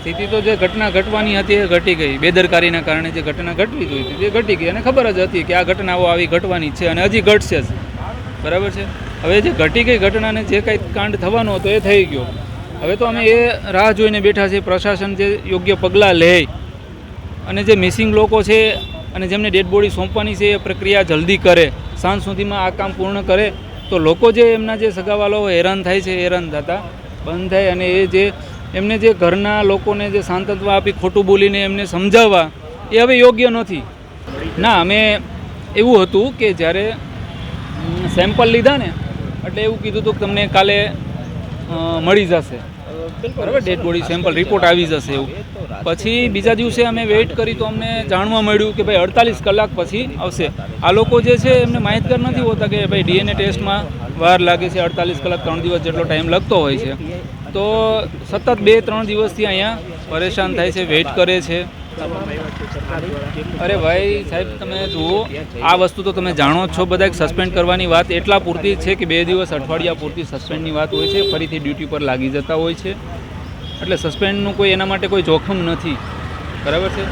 સ્થિતિ તો જે ઘટના ઘટવાની હતી એ ઘટી ગઈ. બેદરકારીના કારણે જે ઘટના ઘટવી જોઈતી હતી એ ઘટી ગઈ અને ખબર જ હતી કે આ ઘટનાઓ આવી ઘટવાની છે અને હજી ઘટશે જ. બરાબર છે? હવે જે ઘટી ગઈ ઘટનાને જે કાંઈ કાંડ થવાનો હતો એ થઈ ગયો. હવે તો અમે એ રાહ જોઈને બેઠા છીએ, પ્રશાસન જે યોગ્ય પગલાં લે અને જે મિસિંગ લોકો છે અને જેમને ડેડ બોડી સોંપવાની છે એ પ્રક્રિયા જલ્દી કરે, સાંજ સુધીમાં આ કામ પૂર્ણ કરે, તો લોકો જે એમના જે સગાવાલાઓ હેરાન થાય છે, હેરાન થતા, બંધ થાય અને એ જે એમને જે ઘરના લોકોને જે શાંતત્વ આપી ખોટું બોલીને એમને સમજાવવા, એ હવે યોગ્ય નથી. ના, અમે એવું હતું કે જ્યારે સેમ્પલ લીધા ને, એટલે એવું કીધું હતું કે તમને કાલે મળી જશે. બરાબર ડેડ બોડી સેમ્પલ રિપોર્ટ આવી જશે એવું. પછી બીજા દિવસે અમે વેઇટ કરી તો અમને જાણવા મળ્યું કે ભાઈ અડતાલીસ કલાક પછી આવશે. આ લોકો જે છે, એમને માહિતગાર નથી હોતા કે ભાઈ ડીએનએ ટેસ્ટમાં વાર લાગે છે અડતાલીસ કલાક ત્રણ દિવસ જેટલો ટાઈમ લાગતો હોય છે. તો સતત બે, ત્રણ દિવસથી અહીંયા પરેશાન થાય છે વેઇટ કરે છે. અરે ભાઈ સાહેબ, તમે જુઓ, આ વસ્તુ તો તમે જાણો છો બધા સસ્પેન્ડ કરવાની વાત એટલા પૂરતી છે કે બે દિવસ, અઠવાડિયા પૂરતી સસ્પેન્ડની વાત હોય છે, ફરીથી ડ્યુટી પર લાગી જતા હોય છે. એટલે સસ્પેન્ડનું કોઈ એના માટે કોઈ જોખમ નથી. બરાબર છે?